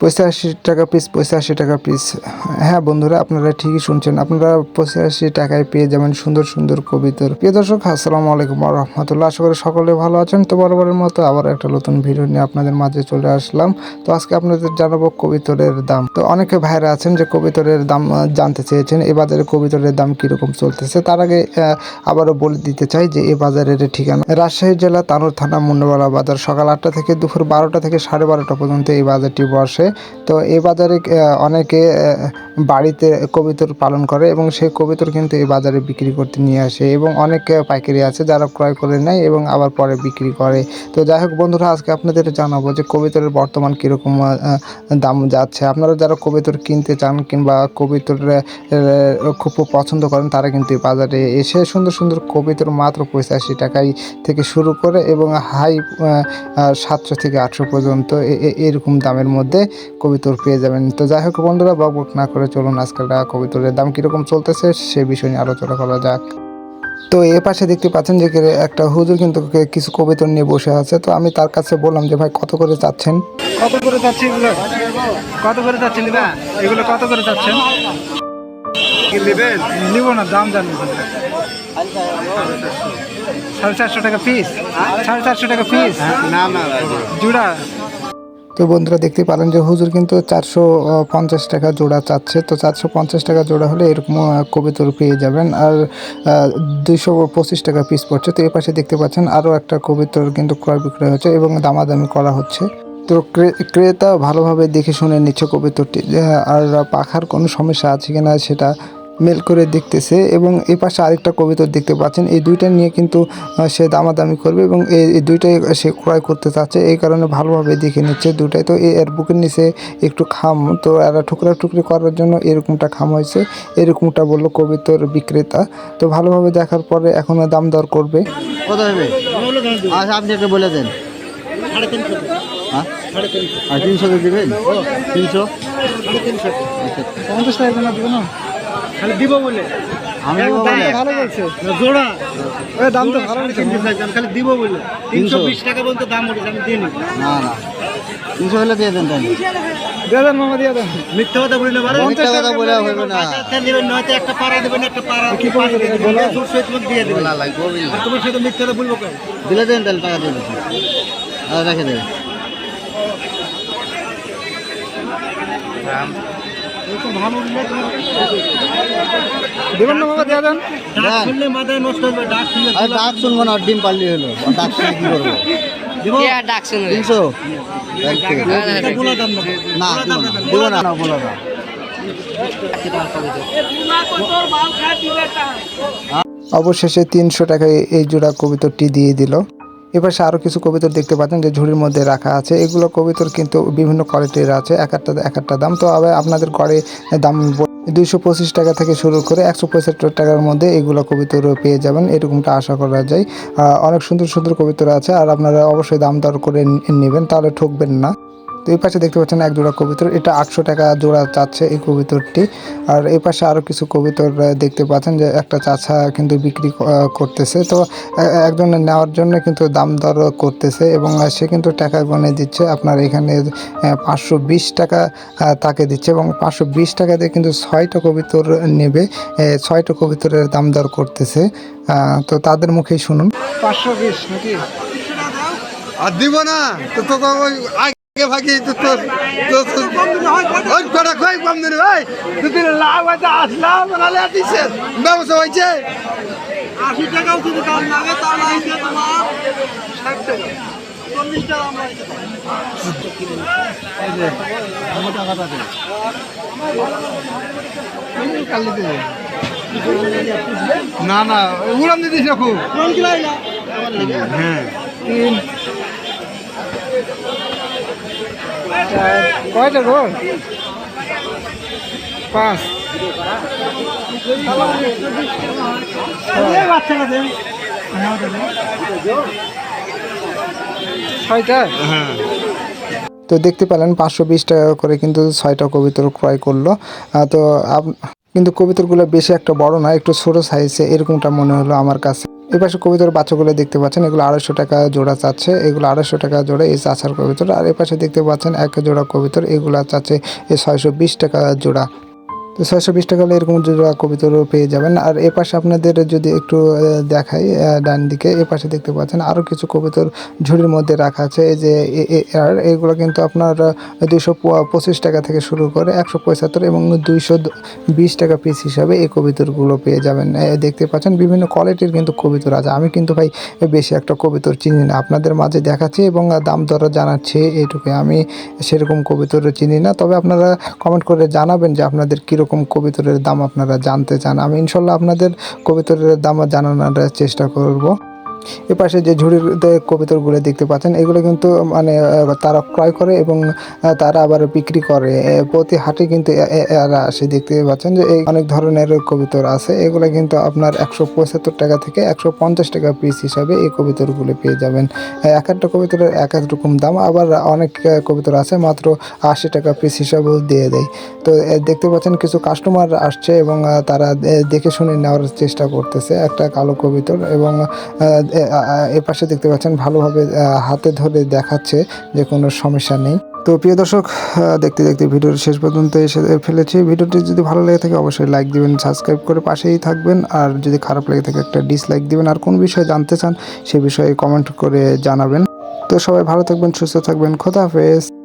পঁচাশি টাকা পিস পঁচাশি টাকা পিস হ্যাঁ বন্ধুরা, আপনারা ঠিকই শুনছেন। আপনারা পঁচাশি টাকায় পেয়ে যাবেন সুন্দর সুন্দর কবিতর। প্রিয় দর্শক, আসসালামু আলাইকুম রহমতুল্লাহ আশা করি সকলে ভালো আছেন। তো বরাবরের মতো আবার একটা নতুন ভিডিও নিয়ে আপনাদের মাঝে চলে আসলাম। তো আজকে আপনাদের জানাব কবিতরের দাম। তো অনেকে ভাইরা আছেন যে কবিতরের দাম জানতে চেয়েছেন। এ বাজারে কবিতরের দাম কীরকম চলতেছে? তার আগে আবারও বলে দিতে চাই যে এ বাজারের ঠিকানা রাজশাহী জেলা তানোর থানা মুন্ডবালা বাজার। সকাল আটটা থেকে দুপুর বারোটা থেকে সাড়ে বারোটা পর্যন্ত এই বাজারটি বসে। তো এই বাজারে অনেকে বাড়িতে কবিতর পালন করে এবং সেই কবিতর কিন্তু এই বাজারে বিক্রি করতে নিয়ে আসে এবং অনেক পাইকারি আছে যারা ক্রয় করে নেয় এবং আবার পরে বিক্রি করে। তো যাই হোক বন্ধুরা, আজকে আপনাদের জানাব যে কবিতরের বর্তমান কীরকম দাম যাচ্ছে। আপনারা যারা কবিতর কিনতে চান কিংবা কবিতর খুব পছন্দ করেন, তারা কিন্তু এই বাজারে এসে সুন্দর সুন্দর কবিতর মাত্র পঁচাশি টাকায় থেকে শুরু করে এবং হাই সাতশো থেকে আটশো পর্যন্ত এরকম দামের মধ্যে কবিতর পেয়ে যাবেন। তো যাই হোক বন্ধুরা বক বক না করে চলুন আজকাল কবিতরের দাম কীরকম চলতেছে সে বিষয় নিয়ে আলোচনা করা যাক। তো এ পাশে দেখতে পাচ্ছেন যে একটা হুজুর কিন্তু কিছু কবিতর নিয়ে বসে আছে। তো আমি তার কাছে বললাম যে ভাই কত করে চাচ্ছেন? কত করে যাচ্ছে এগুলো? কত করে যাচ্ছে নিবা এগুলো কত করে নেবেন নিব না দাম জানি। সাড়ে চারশো টাকা পিস সাড়ে চারশো টাকা পিস না না। জুড়া? তো বন্ধুরা দেখতে পারেন যে হুজুর কিন্তু চারশো পঞ্চাশ টাকা জোড়া চাচ্ছে। তো চারশো পঞ্চাশ টাকা জোড়া হলে এরকম কবিতর পেয়ে যাবেন। আর দুইশো পঁচিশ টাকা পিস পড়ছে। তো এই পাশে দেখতে পাচ্ছেন আরও একটা কবিতর কিন্তু ক্রয় বিক্রয় হচ্ছে এবং দামাদামি করা হচ্ছে। তো ক্রে- ক্রেতা ভালোভাবে দেখে শুনে নিচ্ছে কবিতরটি। আর পাখার কোনো সমস্যা আছে কি না সেটা মেল করে দেখতেছে এবং এই পাশে আরেকটা কবিতর দেখতে পাচ্ছেন। এই দুইটা নিয়ে কিন্তু সে দামাদামি করবে এবং এই দুইটাই সে ক্রয় করতে চাচ্ছে। এই কারণে ভালোভাবে দেখে নিচ্ছে দুটাই তো এই এর বুকের নিচে একটু খাম। তো এরা টুকরা টুকরি করার জন্য এরকমটা খাম হয়েছে। এরকমটা বলল কবিতর বিক্রেতা। তো ভালোভাবে দেখার পরে এখনও দাম দর করবে। কত হবে? আচ্ছা আপনি একটু বলে দেন। হ্যাঁ? তিনশো দেবেন? তিনশো? আচ্ছা। পঞ্চাশ টাকা না না? খালি দিব বলে। আমি ভালো বলছে। জোড়া। ওই দাম তো ভালো বলছে। খালি দিব বলে। তিনশো। বিশ টাকা পর্যন্ত দাম উঠেছে আমি দিই না না। তিনশো হলে দিয়ে দেন তাহলে। দিয়ে দেন মামা দিয়ে দেন। মিথ্যা কথা বলি না মিথ্যা কথা বলে হবে না। নেবেন নয়তো একটা পাড়া দেবেন একটা পাড়া কি দেবেন। বলো। জোর সহিত তোমাকে দিয়ে দেবেন। আর তোমার সাথে মিথ্যা কথা বলব কেন? দিলে দেন তাহলে টাকা দিয়ে দেবেন আর রেখে দেবেন। দেবেন না দিয়ে দেন। ডাক শুনলে মাথায় নষ্ট হবে ডাক শুনলে আরে ডাক শুনব না ডিম পাল্লি হলো। ডাক শুনে কি করব? তিনশো? না দিব বলো না। অবশেষে তিনশো টাকায় এই জোড়া কবিতরটি দিয়ে দিল। এপাশে আরও কিছু কবিতর দেখতে পাচ্ছেন যে ঝুড়ির মধ্যে রাখা আছে। এগুলো কবিতর কিন্তু বিভিন্ন কোয়ালিটির আছে, এক একটা এক একটা দাম। তো আবার আপনাদের ঘরে দাম দুইশো পঁচিশ টাকা থেকে শুরু করে একশো পঁচাত্তর টাকার মধ্যে এগুলো কবিতর পেয়ে যাবেন। এরকমটা আশা করা যায়। অনেক সুন্দর সুন্দর কবিতর আছে, আর আপনারা অবশ্যই দাম দর করে নেবেন, তাহলে ঠকবেন না। তো এই পাশে দেখতে পাচ্ছেন এক জোড়া কবিতর। এটা আটশো টাকা জোড়া চাচ্ছে এই কবিতরটি। আর এই পাশে আরও কিছু কবিতর দেখতে পাচ্ছেন যে একটা চাচা কিন্তু বিক্রি করতেছে। তো, এ- একজন নেওয়ার জন্য কিন্তু দাম দর করতেছে এবং সে কিন্তু টাকা গনে দিচ্ছে। আপনার এখানে পাঁচশো বিশ টাকা তাকে দিচ্ছে এবং পাঁচশো বিশ টাকা দিয়ে কিন্তু ছয়টা কবিতর নেবে। ছয়টা কবিতরের দাম দর করতেছে। তো তাদের মুখেই শুনুন। পাঁচশো বিশ নাকি? আর দিব না। তো ভাগে তো তোর তো ওই কটা কই কম দিন ভাই যদি লাভ হয়তো আসলাম নাহলে দিচ্ছে ব্যবসা হয়েছে? আশি টাকাও যদি দাম লাগে তাহলে আইসে তোমার ষাট টাকা। চল্লিশ টাকা না না উড়ান দিদিস না খুব। হ্যাঁ। কয়টা গো পাঁচ। ছয়টা? হ্যাঁ। তো দেখতে পেলেন পাঁচশো বিশ টাকা করে কিন্তু ছয়টা কবিতর ক্রয় করল। তো আপ- কিন্তু কবিতরগুলো বেশি একটা বড় না একটু ছোট সাইজে এরকমটা মনে হলো আমার কাছে। এই পাশে কবিতার বাচ্চাগুলো দেখতে পাচ্ছেন, এগুলো আড়াইশো টাকা জোড়া চাচ্ছে, এগুলো আড়াইশো টাকা জোড়া এই চাচার কবিতর আর এই পাশে দেখতে পাচ্ছেন, এক জোড়া কবিতর, এগুলো চাচ্ছে ছয়শো বিশ টাকা জোড়া। তো ছয়শো বিশ টাকা এরকম জোড়া কবিতরও পেয়ে যাবেন। আর এ পাশে আপনাদের যদি একটু দেখাই ডান দিকে, এ পাশে দেখতে পাচ্ছেন আরও কিছু কবিতর ঝুড়ির মধ্যে রাখা আছে। এই যে আর, এগুলো কিন্তু আপনার দুশো পঁচিশ টাকা থেকে শুরু করে একশো পঁচাত্তর এবং দুইশো বিশ টাকা পিস হিসাবে এই কবিতরগুলো পেয়ে যাবেন। দেখতে পাচ্ছেন বিভিন্ন কোয়ালিটির কিন্তু কবিতর আছে। আমি কিন্তু ভাই বেশি একটা কবিতর চিনি না। আপনাদের মাঝে দেখাচ্ছি এবং দাম দর জানাচ্ছি। এইটুকুই আমি সেরকম কবিতর চিনি না। তবে আপনারা কমেন্ট করে জানাবেন যে আপনাদের কীরকম কবিতরের দাম আপনারা জানতে চান আমি ইনশাল্লাহ আপনাদের কবিতরের দাম জানানোর চেষ্টা করব। এ পাশে যে ঝুড়ির কবিতরগুলো দেখতে পাচ্ছেন, এগুলো কিন্তু মানে তারা ক্রয় করে এবং তারা আবার বিক্রি করে। প্রতি হাটে কিন্তু এরা আসে। দেখতে পাচ্ছেন যে এই অনেক ধরনের কবিতর আছে। এগুলো কিন্তু আপনার একশো পঁচাত্তর টাকা থেকে একশো পঞ্চাশ টাকা পিস হিসাবে এই কবিতরগুলো পেয়ে যাবেন। এক একটা কবিতরের এক এক রকম দাম। আবার অনেক কবিতর আছে, মাত্র আশি টাকা পিস হিসাবেও দিয়ে দেয়। তো দেখতে পাচ্ছেন কিছু কাস্টমার আসছে এবং তারা দেখে শুনে নেওয়ার চেষ্টা করতেছে। একটা কালো কবিতর এবং আহ, এ আ- আ- পাশে দেখতে পাচ্ছেন ভালোভাবে হাতে ধরে দেখাচ্ছে যে কোনো সমস্যা নেই। তো প্রিয় দর্শক দেখতে দেখতে ভিডিওর শেষ পর্যন্ত এসে ফেলেছি। ভিডিওটি যদি ভালো লেগে থাকে অবশ্যই লাইক দিবেন সাবস্ক্রাইব করে পাশেই থাকবেন। আর যদি খারাপ লেগে থাকে একটা ডিসলাইক দিবেন আর কোন বিষয়ে জানতে চান সে বিষয়ে কমেন্ট করে জানাবেন। তো সবাই ভালো থাকবেন সুস্থ থাকবেন। খোদা হাফেজ।